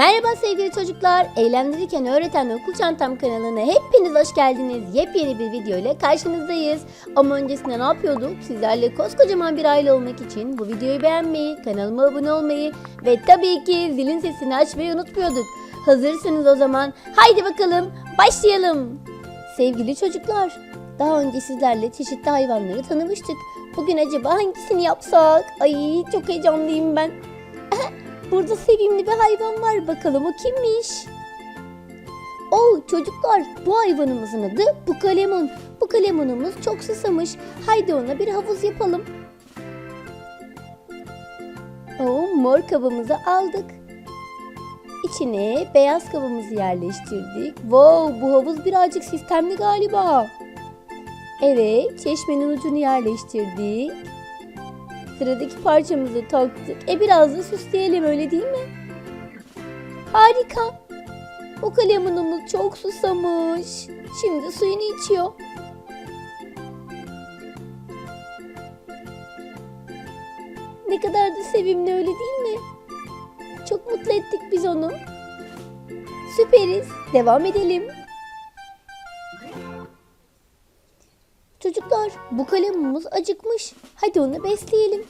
Merhaba sevgili çocuklar. Eğlendirirken öğreten okul çantam kanalına hepiniz hoş geldiniz. Yepyeni bir video ile karşınızdayız. Ama öncesinde ne yapıyorduk? Sizlerle koskocaman bir aile olmak için bu videoyu beğenmeyi, kanalıma abone olmayı ve tabii ki zilin sesini açmayı unutmuyorduk. Hazırsınız o zaman. Haydi bakalım başlayalım. Sevgili çocuklar, daha önce sizlerle çeşitli hayvanları tanımıştık. Bugün acaba hangisini yapsak? Ay çok heyecanlıyım ben. Burada sevimli bir hayvan var. Bakalım o kimmiş? Oo çocuklar bu hayvanımızın adı Bukalemon. Bukalemonumuz çok susamış. Haydi ona bir havuz yapalım. Oo mor kabımızı aldık. İçine beyaz kabımızı yerleştirdik. Wow bu havuz birazcık sistemli galiba. Evet çeşmenin ucunu yerleştirdik. Sıradaki parçamızı taktık. E biraz da süsleyelim öyle değil mi? Harika. O kalemunumuz çok susamış. Şimdi suyunu içiyor. Ne kadar da sevimli öyle değil mi? Çok mutlu ettik biz onu. Süperiz. Devam edelim. Çocuklar bu kalemimiz acıkmış. Hadi onu besleyelim.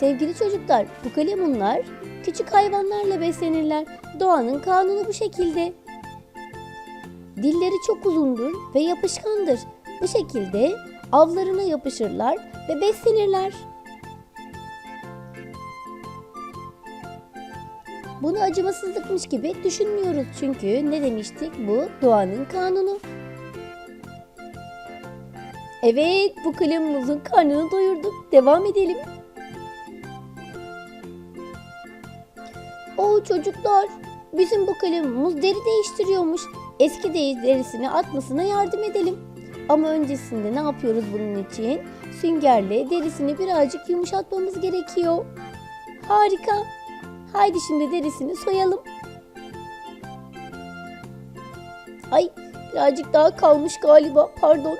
Sevgili çocuklar bu kalemunlar küçük hayvanlarla beslenirler. Doğanın kanunu bu şekilde. Dilleri çok uzundur ve yapışkandır. Bu şekilde avlarına yapışırlar ve beslenirler. Bunu acımasızlıkmış gibi düşünmüyoruz çünkü ne demiştik bu doğanın kanunu. Evet, bu kalemimizin karnını doyurduk. Devam edelim. Oo çocuklar, bizim bu kalemimiz deri değiştiriyormuş. Eski de- derisini atmasına yardım edelim. Ama öncesinde ne yapıyoruz bunun için? Süngerle derisini birazcık yumuşatmamız gerekiyor. Harika. Haydi şimdi derisini soyalım. Ay, birazcık daha kalmış galiba. Pardon.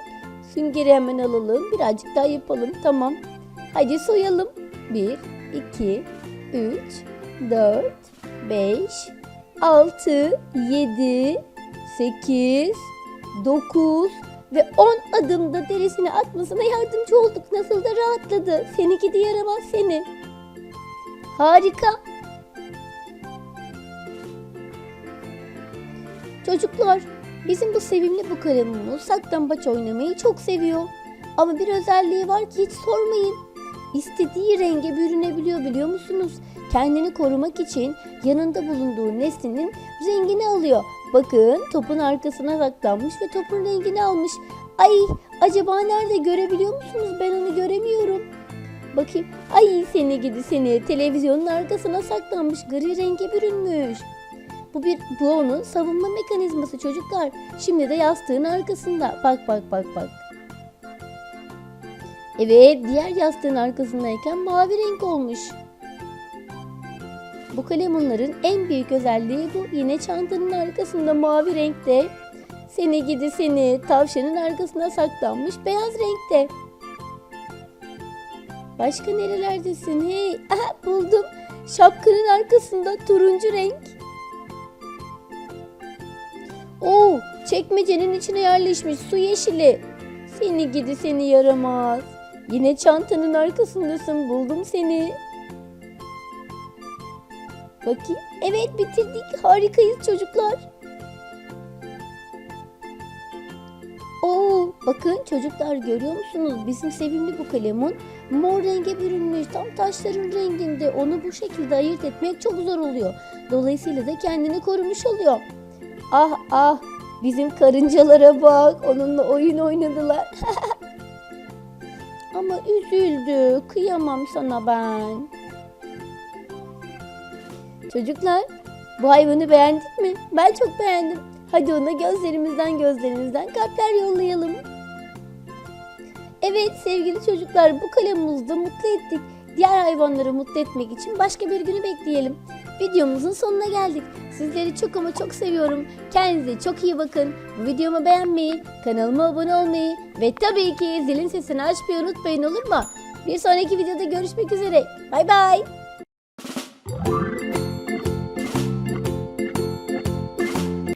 Süngeri hemen alalım. Birazcık daha yapalım. Tamam. Hadi soyalım. 1, 2, 3, 4, 5, 6, 7, 8, 9 ve 10 adımda derisini atmasına yardımcı olduk. Nasıl da rahatladı. Seni gidi yaramaz seni. Harika. Çocuklar, bizim bu sevimli bu kalemimiz saklambaç oynamayı çok seviyor. Ama bir özelliği var ki hiç sormayın. İstediği renge bürünebiliyor biliyor musunuz? Kendini korumak için yanında bulunduğu nesnenin rengini alıyor. Bakın topun arkasına saklanmış ve topun rengini almış. Ay acaba nerede görebiliyor musunuz? Ben onu göremiyorum. Bakayım. Ay seni gidi seni. Televizyonun arkasına saklanmış. Gri renge bürünmüş. Bu bir bu savunma mekanizması çocuklar. Şimdi de yastığın arkasında. Bak bak bak bak. Evet diğer yastığın arkasındayken mavi renk olmuş. Bu kalemunların en büyük özelliği bu. Yine çantanın arkasında mavi renkte. Seni gidi seni tavşanın arkasına saklanmış beyaz renkte. Başka nerelerdesin? Hey, aha, buldum. Şapkanın arkasında turuncu renk. Çekmecenin içine yerleşmiş su yeşili. Seni gidi seni yaramaz. Yine çantanın arkasındasın. Buldum seni. Bakayım. Evet bitirdik. Harikayız çocuklar. Oo, bakın çocuklar görüyor musunuz? Bizim sevimli bu kalemun mor renge bürünmüş. Tam taşların renginde. Onu bu şekilde ayırt etmek çok zor oluyor. Dolayısıyla da kendini korumuş oluyor. Ah ah bizim karıncalara bak onunla oyun oynadılar. Ama üzüldü kıyamam sana ben. Çocuklar bu hayvanı beğendik mi? Ben çok beğendim. Hadi ona gözlerimizden gözlerimizden kalpler yollayalım. Evet sevgili çocuklar bu kalemimizi de mutlu ettik. Diğer hayvanları mutlu etmek için başka bir günü bekleyelim. Videomuzun sonuna geldik. Sizleri çok ama çok seviyorum. Kendinize çok iyi bakın. Bu videomu beğenmeyi, kanalıma abone olmayı ve tabii ki zilin sesini açmayı unutmayın olur mu? Bir sonraki videoda görüşmek üzere. Bay bay.